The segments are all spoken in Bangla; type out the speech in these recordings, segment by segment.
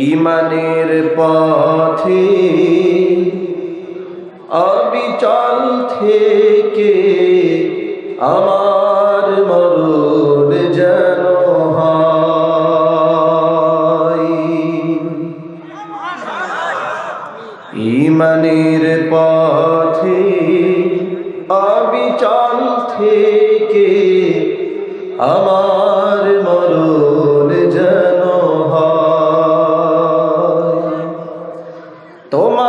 ইমানের পথে অবিচল থেকে আমার মরণ যেন ইমানের পথে অবিচল থেকে আমার মরণ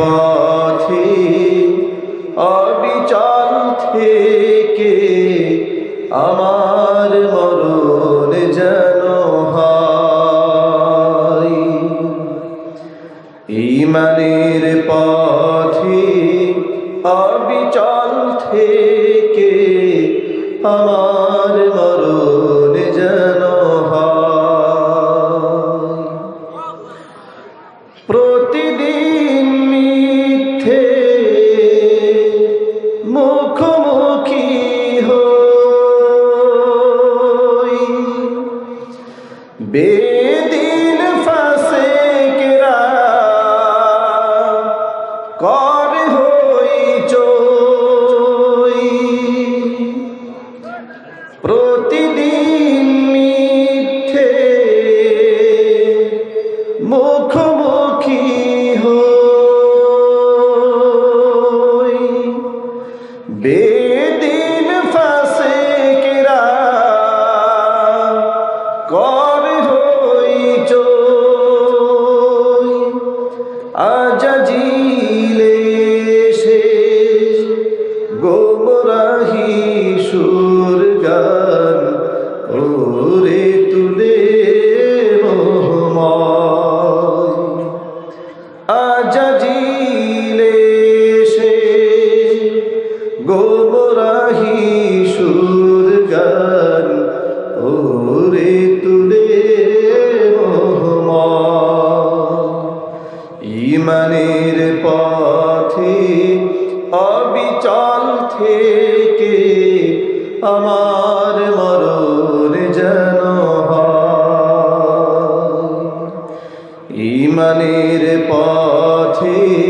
পথে অবিচল থেকে আমার মরণ যেন হয়। ইমানের পথে অবিচল থেকে আমার মরণ যেন হয়। প্রতিদিন কর হই চই। প্রতিদিন মিঠে মুখোমুখি হই। বেদিন গোমরাহি সুর গান ওরে তুলে ইমানের পথে অবিচল থেকে আমার মরণ যেন ইমানের পথে